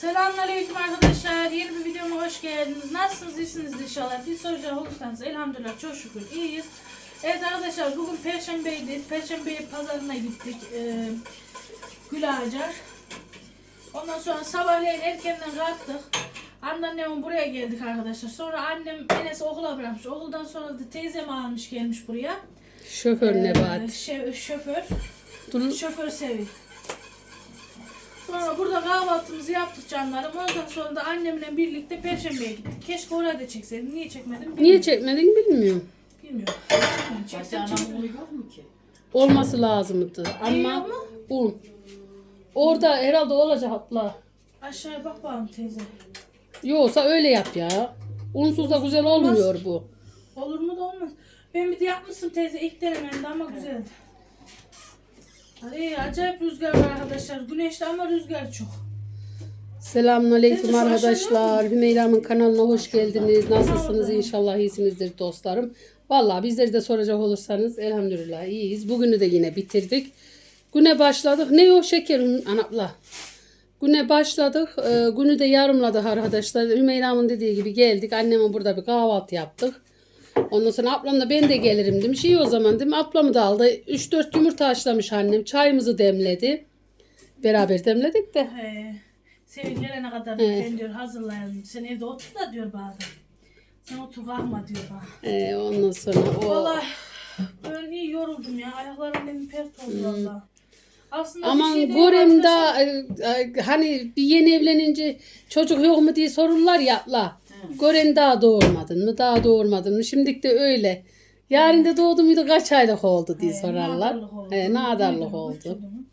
Selamünaleyküm arkadaşlar. Yeni bir videoma hoş geldiniz. Nasılsınız? İyisiniz inşallah. Bir soracak olursanız elhamdülillah çok şükür iyiyiz. Evet arkadaşlar bugün Perşembeydi. Perşembe pazarına gittik. Ee, Gül Ağaca. Ondan sonra sabahleyin erkenden kalktık. Anneannemin buraya geldik arkadaşlar. Sonra annem Enes'i okula bırakmış. Okuldan sonra da teyzem almış gelmiş buraya. Şoför Ee, Nebat. şe- şoför. Dur, Şoför Sevi. Sonra burada kahvaltımızı yaptık canlarım. Ondan sonra da annemle birlikte Perşembe'ye gittik. Keşke oraya da çekseydim. Niye çekmedim bilmiyorum. niye çekmedin bilmiyorum. Bilmiyorum. Çeksem çekmedim. bunu yok mu ki? Olması lazımdı ama un. Orada herhalde olacak abla. Aşağıya bak bakalım teyze. Yoksa öyle yap ya. Unsuz da güzel olmuyor bu. Olur mu da olmaz. Ben bir de yapmışsın teyze ilk denememde ama güzeldi. Ay, acayip rüzgar var arkadaşlar. Güneşli ama rüzgar çok. Selamünaleyküm şu arkadaşlar. Hümeyra'mın kanalına hoş geldiniz. Nasılsınız? İnşallah iyisinizdir dostlarım. Vallahi bizleri de soracak olursanız elhamdülillah iyiyiz. Bugünü de yine bitirdik. Güne başladık. Ne o şeker anapla. Güne başladık. Ee, günü de yarımladık arkadaşlar. Hümeyra'mın dediği gibi geldik. Anneme burada bir kahvaltı yaptık. Ondan sonra ablam da ben de gelirim demiş. İyi o zaman dedim. Ablamı da aldı. 3-4 yumurta haşlamış annem. Çayımızı demledi. Beraber demledik de. He. Sevil gelene kadar He. ben diyor hazırlayalım. Sen evde otur da diyor bazen. Sen otur kalkma diyor bana. Ee, ondan sonra o... Vallahi ben iyi yoruldum ya. Ayaklarım benim pert oldu valla. Aslında bir Aman şey değil arkadaşlar. e, e, hani bir yeni evlenince çocuk yok mu diye sorurlar ya la. Gorem daha doğurmadın mı? Daha doğurmadın mı? Şimdilik de öyle. Yarın da doğdu muydu kaç aylık oldu diye He, sorarlar. nadarlık oldu. He, nadarlık Duydum, oldu. duydum.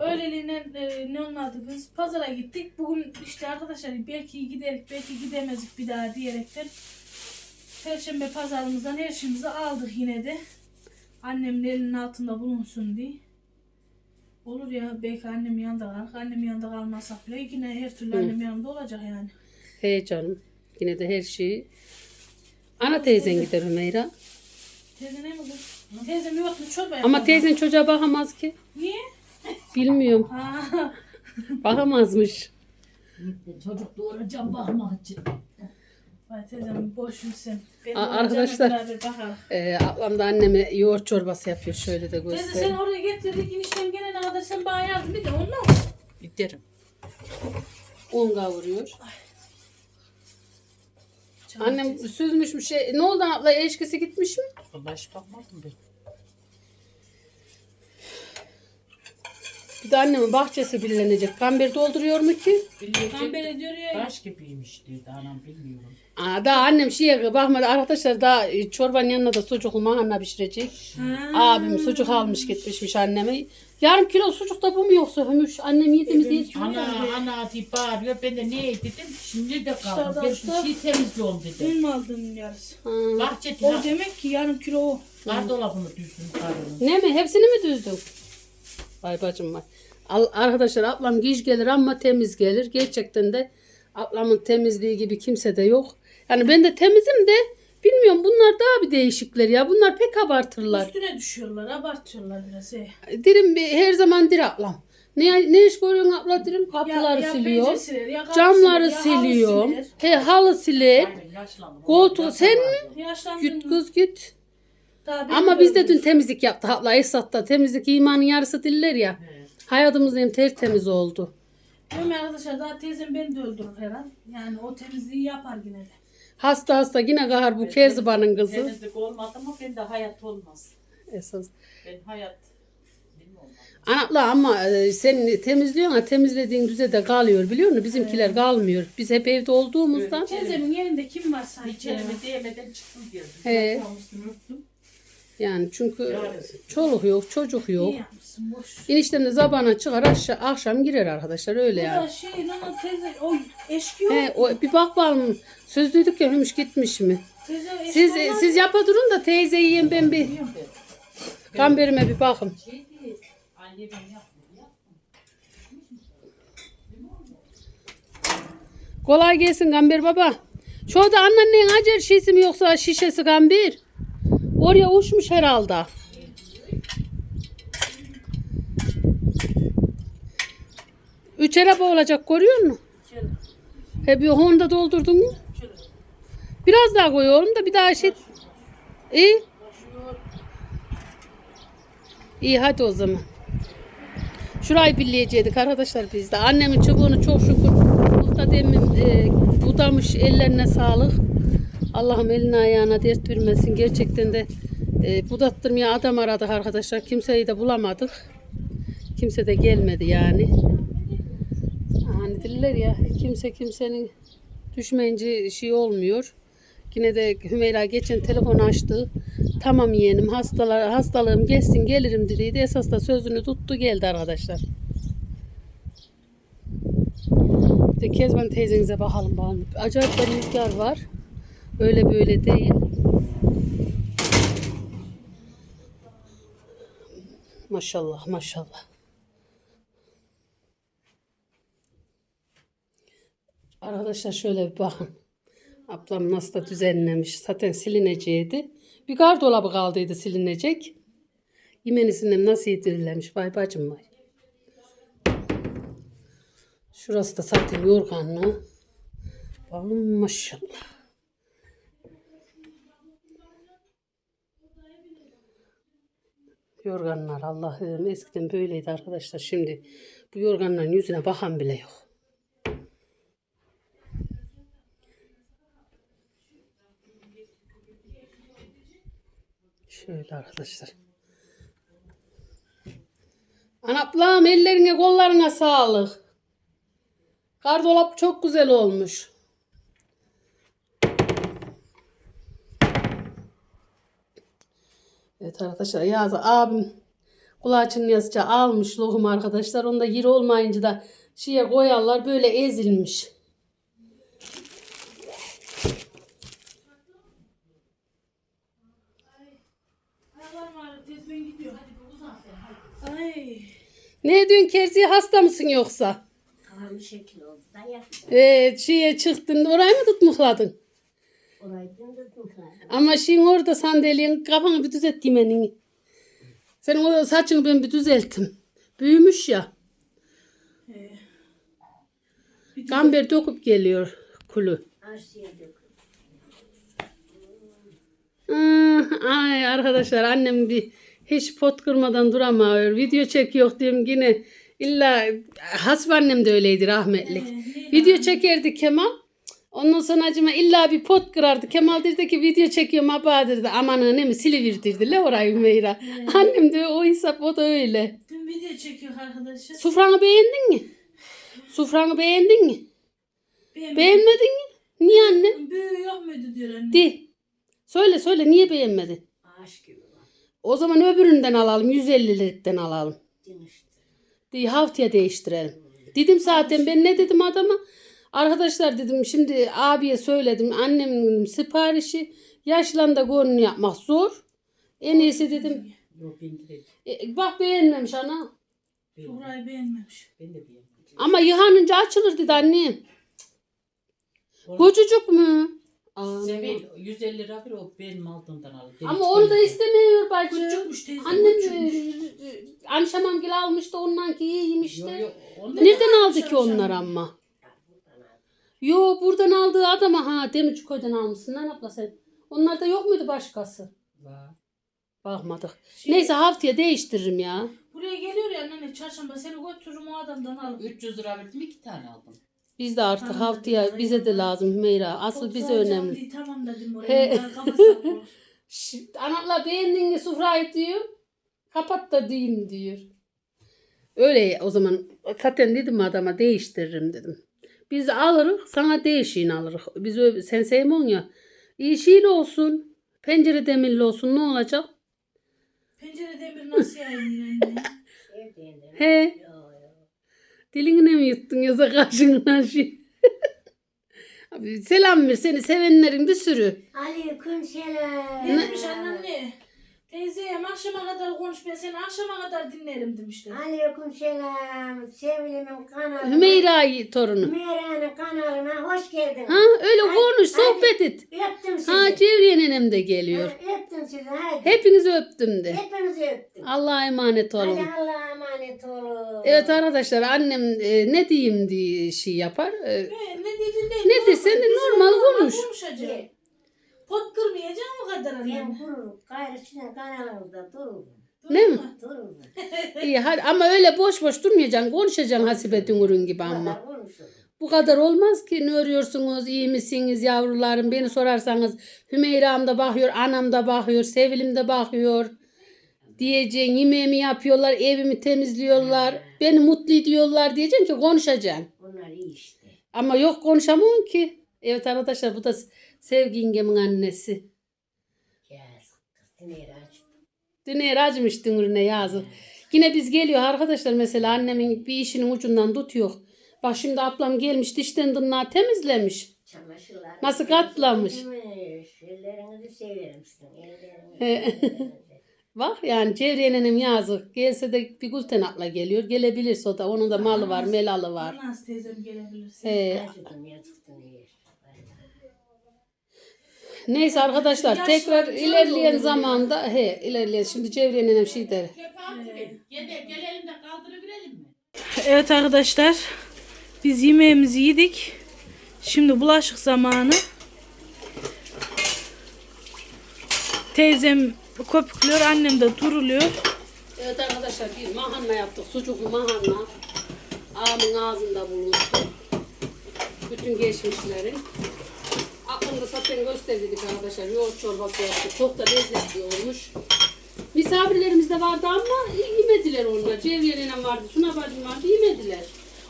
Öyleliğine e, ne onun adı kız? Pazara gittik. Bugün işte arkadaşlar belki giderik belki gidemezik bir daha diyerekten Perşembe pazarımızdan her şeyimizi aldık yine de. Annemin elinin altında bulunsun diye. Olur ya belki annem yanında kalır. Annem yanında kalmazsak bile yine her türlü annem yanında olacak yani. He canım. Yine de her şeyi. Ana teyzen gider Hümeyra. Teyze ne kız? Teyzem yok mu çorba Ama yapalım. teyzen çocuğa bakamaz ki. Niye? Bilmiyorum. Ha, Bakamazmış. Çocuk doğuracağım bakmak için. Vay teyzem boş sen. Ben A- de arkadaşlar- beraber bakalım. Ee, ablam da anneme yoğurt çorbası yapıyor. Şöyle de Teyze sen göstereyim. oraya getirdik eniştem gelene kadar sen bana yardım et de ondan mı? Giderim. Un kavuruyor. Annem süzmüş bir şey. Ne oldu abla? Eşkisi gitmiş mi? Vallahi hiç bakmadım ben. Bir de annemin bahçesi birlenecek. Kamber dolduruyor mu ki? Ben böyle diyor ya. Taş gibiymiş dedi anam bilmiyorum. Aa, daha annem şeye bakmadı. Arkadaşlar daha e, çorbanın yanına da sucuklu makarna pişirecek. Abim sucuk almış gitmişmiş anneme. Yarım kilo sucuk da bu mu yoksa Hümüş? Annem yedi mi diye. Ana ana diye bağırıyor. Ben de ne dedim? Şimdi de kaldım. Ben İşte bir şey temizliyorum dedim. Benim aldığım yarısı. Ha. Bahçede O demek ki yarım kilo o. gardolabını düzdüm karının. Ne mi? Hepsini mi düzdün? Vay bacım vay. Al, arkadaşlar ablam giş gelir ama temiz gelir. Gerçekten de ablamın temizliği gibi kimse de yok. Yani ben de temizim de bilmiyorum bunlar daha bir değişikler ya. Bunlar pek abartırlar. Üstüne düşüyorlar, abartıyorlar biraz. He. Dirim bir her zaman dir ablam. Ne, ne iş görüyorsun abla dirim? Kapıları ya siliyor. bence siler, ya Camları siler, ya halı siliyor. siler. He halı siler. Koltuğu sen mi? Git kız git. Daha Ama biz de dün temizlik yaptık. Abla Esat'ta temizlik imanın yarısı diller ya. Hayatımız hem tertemiz oldu. Ya arkadaşlar daha teyzem beni de öldürür herhal. Yani o temizliği yapar yine de. Hasta hasta yine kahar bu Kerziban'ın kızı. Temizlik olmadı ama ben de hayat olmaz. Esas. Ben hayat bilmiyorum. Anakla ama e, sen temizliyorsun ha temizlediğin düzede kalıyor biliyor musun? Bizimkiler kalmıyor. Biz hep evde olduğumuzdan. Teyzemin yerinde kim var sanki? Hiç ya? elime değmeden çıktım diyorum. He. Yani çünkü Yarısı. çoluk yok çocuk yok. İyi yapmışsın boş. Eniştem de zabana çıkar aşağı, akşam girer arkadaşlar öyle Bu yani. da şey lan teyze o eşki yok. He, o, bir bak bakalım söz duyduk ya Hümüş gitmiş mi? Teyze Siz olmaz. siz yapa durun da teyze yiyeyim ben bir Biliyorum ben. bir bakın. Şey değil. Anne ben yapmadım. ya. Kolay gelsin Gamber baba. Şurada anneannenin acer şişesi mi yoksa şişesi Gamber? Oraya uçmuş herhalde. Üç araba olacak görüyor musun? He bir Honda doldurdun mu? Biraz daha koyuyorum da bir daha şey. İyi. İyi hadi o zaman. Şurayı birleyecektik arkadaşlar biz de. Annemin çubuğunu çok şükür muhta demin e, budamış ellerine sağlık. Allah'ım eline ayağına dert vermesin. Gerçekten de e, budattırmaya adam aradık arkadaşlar. Kimseyi de bulamadık. Kimse de gelmedi yani. Hani diller ya kimse kimsenin düşmeyince şey olmuyor. Yine de Hümeyra geçen telefon açtı. Tamam yeğenim hastalar, hastalığım geçsin gelirim dediydi. Esas da sözünü tuttu geldi arkadaşlar. De Kezban teyzenize bakalım bakalım. Acayip bir rüzgar var. Öyle böyle değil. Maşallah maşallah. Arkadaşlar şöyle bir bakın. Ablam nasıl da düzenlemiş. Zaten silineceğiydi. Bir gardolabı kaldıydı silinecek. Yemenisinin nasıl yedirilemiş. Vay bacım vay. Şurası da zaten yorganlı. Bakın maşallah. Yorganlar Allah'ım eskiden böyleydi arkadaşlar. Şimdi bu yorganların yüzüne bakan bile yok. Şöyle arkadaşlar. Anaplam ellerine kollarına sağlık. Gardolap çok güzel olmuş. Evet arkadaşlar yazı abim kulaçın yazıca almış lohum arkadaşlar. Onda yeri olmayınca da şeye koyarlar böyle ezilmiş. Ayağlarım ağrıyor. Tez ben gidiyorum. Hadi bir uzan sen. Hadi. Ay. Ne diyorsun Kerzi hasta mısın yoksa? Tamam bir şekil oldu. Da yap. Ee, şeye çıktın orayı mı tutmukladın? Orayı sana. Ama şimdi orada sandalyenin kafanı bir düzelt yemenini. Senin o saçını ben bir düzelttim. Büyümüş ya. Gamber dokup geliyor kulu. Arsıya dök. Ah, Ay arkadaşlar annem bir hiç pot kırmadan duramıyor. Video çekiyor diyorum yine illa hasbi annem de öyleydi rahmetlik. Video çekerdi Kemal. Ondan sonra acıma illa bir pot kırardı. Kemal derdi ki video çekiyorum abla derdi. Aman ne mi silivirdirdi le orayı Meyra. Annem de o hesap o da öyle. Dün video çekiyor arkadaşlar. Sufranı beğendin mi? Sufranı beğendin mi? Beğenmedim. Beğenmedin mi? Niye anne? Büyüğü yok muydu diyor anne. De. Söyle söyle niye beğenmedin? Ağaç gibi. O zaman öbüründen alalım. 150'likten alalım. Dinişti. Diye haftaya değiştirelim. Dedim zaten ben ne dedim adama? Arkadaşlar dedim şimdi abiye söyledim. Annemin dedim, siparişi yaşlandı görünü yapmak zor. En iyisi dedim. Yok. E, bak beğenmemiş ana. Suhra'yı beğenmemiş. Ben de beğenmedim. Ama yıkanınca açılır dedi annem. Kocucuk mu? Aa, Sevil 150 lira bir o benim aldığımdan aldı. Ama onu da istemiyor bacı. Küçükmüş teyze. Annem küçükmüş. e, almıştı de. yok. Onu da Nereden aldı ki onlar ama? Yo buradan aldığı adama ha Demirçuköy'den almışsın lan abla sen. Onlarda yok muydu başkası? var. Bakmadık. Şey- Neyse haftaya değiştiririm ya. Buraya geliyor ya anne çarşamba seni götürürüm o adamdan al. 300 lira verdim iki tane aldım. Biz de artık Tamam, haftaya bize de lazım Hümeyra. Asıl bize Oturacağım önemli. diye Tamam dedim He. oraya. Kafası sapıyor. Şşt, Anamla beğendin mi sufrayı diyor. Kapat da diyeyim diyor. Öyle o zaman zaten dedim adama değiştiririm dedim. Biz alırız sana değişiğini alırız. Biz öyle, sen sevmiyorsun ya. İyi şeyli olsun. Pencere demirli olsun ne olacak? Pencere demir nasıl yayın anne? Evdeydim. He. Dilini mi yuttun yoksa karşından şey? Abi, selam ver seni sevenlerin bir sürü. Aleyküm selam. Ne demiş anneanne? Teyzeye akşama kadar konuş ben seni akşama kadar dinlerim demişler. Aleyküm selam. Sevilimin kanalı. Hümeyra torunu. Hümeyra'nın kanalı. kanalına hoş geldin. Ha öyle Hadi, konuş hadi. sohbet et. Öptüm sizi. Ha Cevriye nenem de geliyor. Ha, Öptüm sizi hadi. Hepinizi öptüm de. Hepinizi öptüm. Allah'a emanet olun. Hadi Allah'a emanet olun. Evet arkadaşlar annem e, ne diyeyim diye şey yapar. E, Ne, ne dedin değil. Ne desen de normal konuş. Konuşacağım. Pot kırmayacağım o kadar Ben annem. dururum. Gayrı sizin kanalınızda dururum. ne mi? Dururum. İyi hadi ama öyle boş boş durmayacaksın. Konuşacaksın Hasibe Dungur'un gibi ama. kadar konuşurum. Bu kadar olmaz ki. Ne örüyorsunuz? iyi misiniz yavrularım? Beni sorarsanız Hümeyram da bakıyor, anam da bakıyor, Sevilim de bakıyor. Diyeceksin yemeğimi yapıyorlar, evimi temizliyorlar. Beni mutlu ediyorlar diyeceksin ki konuşacaksın. Bunlar iyi işte. Ama yok konuşamam ki. Evet arkadaşlar bu da Sevgi yengemin annesi. Yazık. Dinleri aç. Dün acımış Dünür'üne yazık. Yine biz geliyor arkadaşlar mesela annemin bir işinin ucundan tutuyor. Bak şimdi ablam gelmiş dişten tırnağı temizlemiş. Çamaşırlar. Nasıl katlamış? Ellerinizi severim sizin. Bak yani Cevriye nenem yazık. Gelse de bir gülten akla geliyor. Gelebilirse o da. Onun da malı var, melalı var. Nasıl teyzem. Acıdım yazık Dinleri. Neyse arkadaşlar Yaşlı tekrar ilerleyen oluyor. zamanda he ilerleyen şimdi Cevriye nenem şey der. Gel, gelelim de kaldırıverelim mi? Evet arkadaşlar. Biz yemeğimizi yedik. Şimdi bulaşık zamanı. Teyzem köpüklüyor, annem de duruluyor. Evet arkadaşlar bir mahanna yaptık. Sucuklu mahanna. Ağamın ağzında bulunsun. Bütün geçmişlerin. Zaten gösterdik arkadaşlar. Yoğurt çorbası yaptık. Çok da lezzetli olmuş. Misafirlerimiz de vardı ama yemediler onlar. Cevriye nenem vardı, Suna bacım vardı yemediler.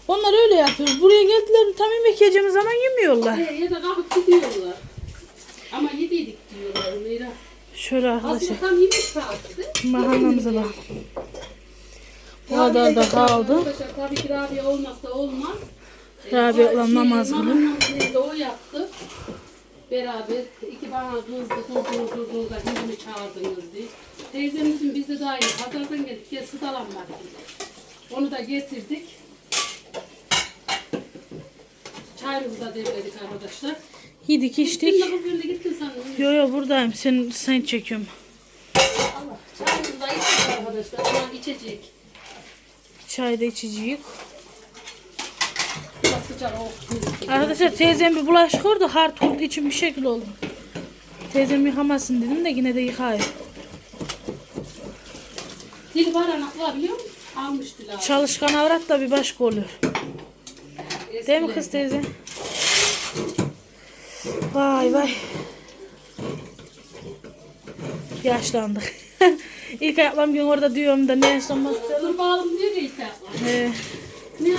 Onlar öyle yapıyor. Buraya geldiler tam yemek yiyeceğimiz zaman yemiyorlar. He, ya da kalkıp gidiyorlar. Ama yediydik diyorlar Meyra. Şöyle arkadaşlar. Aslında tam yemek saati. Mahallamıza bak. Bu kadar da kaldı. Arkadaşlar tabii ki Rabia olmazsa olmaz. Rabia Ee, olan namaz kılıyor. namazını da o yaptı. Beraber iki bana kızdı, durdunuz durdunuz da hizmi çağırdınız diye. Teyzemizin biz de daha iyi pazardan geldik, gel sıdalan var dedi. Onu da getirdik. Çayımızı da demledik arkadaşlar. Yedik içtik. Gittin de bugün de gittin sanırım. Yo yo buradayım. Sen, sen çekiyorum. Allah. Çayımızı da içtik arkadaşlar. Ama içecek. Çay da içeceğiz. Sıcak oh. Arkadaşlar teyzem bir bulaşık orada hard olduğu için bir şekil oldu. Teyzem yıkamasın dedim de yine de yıkayır. Dil var anaklar biliyor musun? Çalışkan avrat da bir başka oluyor. Değil mi kız teyze? Vay vay. Yaşlandık. İlk ayaklam gün orada diyorum da ne yaşlanmaz. Dur bağlım diyor ya ilk ayaklar. Ee, Ne diyor?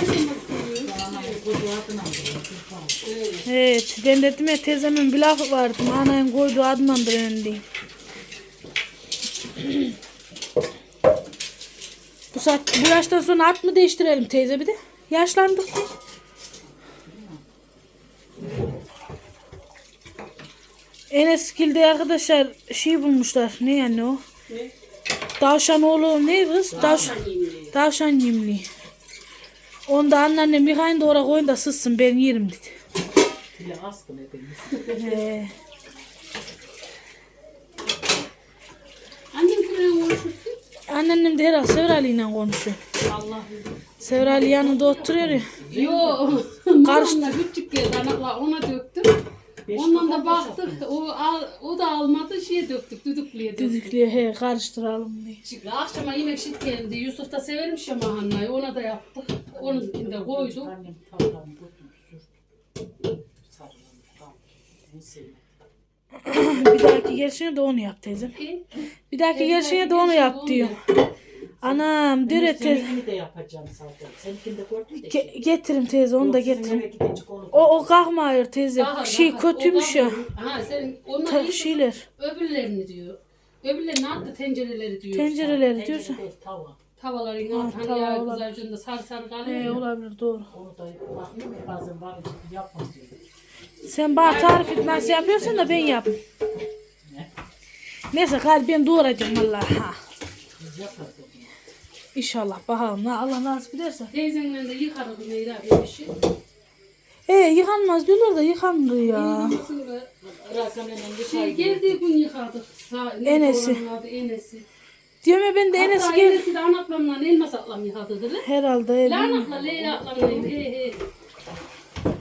Evet ben dedim ya teyzemin bir lafı vardı. Anayın koyduğu adındandır önündeyim. bu saat bu yaştan sonra at mı değiştirelim teyze bir de? Yaşlandık diye. Eneskil'de arkadaşlar şey bulmuşlar. Ne yani o? Ne? Tavşan oğlu ne kız? Tavşan, tavşan yemliği. Onda anneannem yıkayın da oraya koyun da sızsın ben yerim dedi. Bile askın hepimiz. He. Annem kimle uğraşıyor? Anneannem de herhalde Sevrali ile konuşuyor. Allah Sevrali yanında oturuyor ya. Yo. Karıştı. Karıştı. küçük geldi anaklar ona döktüm. Ondan da baktık. O, al, o da almadı. Şeye döktük. Düdüklüye döktük. Düdüklüye he karıştıralım diye. Çıktı. Akşama yemek şit geldi. Yusuf da severmiş ya mahannayı. Ona da yaptık. Onun de koyduk. Annem tavlamı götürdü sürdü. Sarılalım. Tamam. En sevmediğim. Bir dahaki gelişine de onu yap teyzem. Bir dahaki gelişine de onu yap diyor. Anam ya teyze. Seninkini de yapacağım zaten. Seninkini de gördün de. Ge- getirin teyze onu da onu O o kalkmıyor teyze. Daha- şey daha- kötüymüş o ya. daha- Ha sen onlar Ta- iyi- şeyler. öbürlerini diyor. Öbürlerini attı tencereleri diyor. Tencereleri diyorsa. Tava. Tavalların Ha, altı hani tava yağ olabilir. kızarcığında sarı sarı kalıyor. Ya. olabilir doğru. Onu da bakmıyor bazen var için yapma diyor. Sen bana tarif et nasıl yapıyorsan da ben yap. Neyse galiba ben doğrayacağım vallahi. Ha. Biz yaparız onu. İnşallah bakalım. Na- Allah nasip ederse. Teyzenle de yıkarım Meyra bir şey. He yıkanmaz diyorlar da yıkanır ya. Şey geldiği gün yıkadık. Sa Enesi. adı Enesi. Diyorum ya ben de Enes'i Hatta gel. Enesi de anaklamla elmas atlam yıkadı dedi. Herhalde öyle. Lanakla Leyla atlamla he he.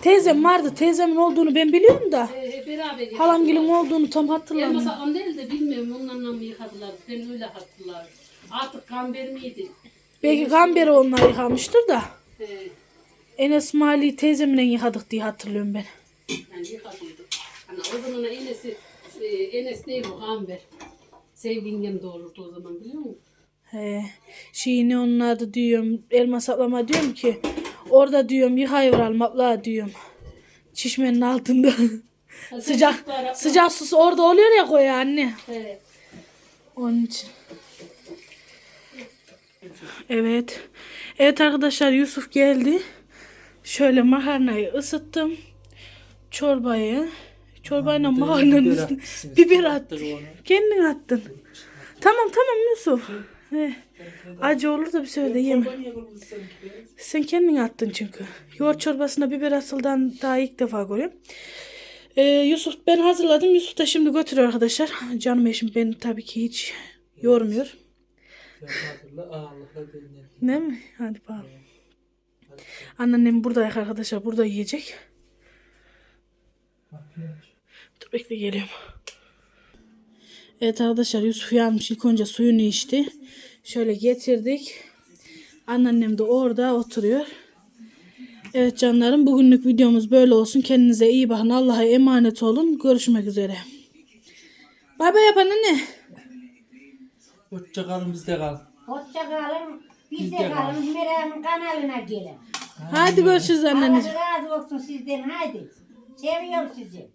Teyzem vardı. Teyzemin olduğunu ben biliyorum da. He he beraber yıkadılar. Halamgilin olduğunu tam Elmas hatırlamıyorum. atlam değil de bilmiyorum onlarla mı yıkadılar. Ben öyle hatırlarım. Artık kamber miydi? Belki Gamberi onlar yıkamıştır da. He. Enes Mali teyzemle yıkadık diye hatırlıyorum ben. Yani yıkadıydık. Hani o zaman Enes'i, e, Enes değil o kamber. Sevgingem doğurdu o zaman biliyor musun? He. Şey ne onun adı diyorum. Elmas ablama diyorum ki. Orada diyorum yıkayıveralım abla diyorum. Çişmenin altında. Ha, sıcak sıcak su orada oluyor ya koy anne. He. Onun için. Evet. Evet arkadaşlar Yusuf geldi. Şöyle makarnayı ısıttım. Çorbayı. Çorbayla makarnanın üstüne biber attı. Kendin attın. Tamam tamam Yusuf. He. Acı olur da bir sefer de yeme. Sen kendin attın çünkü. Yoğurt çorbasına biber asıldan daha ilk defa görüyorum. Ee, Yusuf ben hazırladım. Yusuf da şimdi götürüyor arkadaşlar. Canım eşim beni tabii ki hiç yormuyor. Ne mi? Hadi bakalım. Anneannem burada yak arkadaşlar. Burada yiyecek. Dur bekle geliyorum. Evet arkadaşlar Yusuf yanmış. İlk önce suyunu içti. Şöyle getirdik. Anneannem de orada oturuyor. Evet canlarım bugünlük videomuz böyle olsun. Kendinize iyi bakın. Allah'a emanet olun. Görüşmek üzere. Bay bay yapan anne. Hoşça kalın bizde kalın. Hoşça kalın. Biz Biz de de kalın. Meryem'in kanalına gelin. Hadi görüşürüz Allah anneciğim. razı olsun sizden. Haydi. Seviyorum sizi.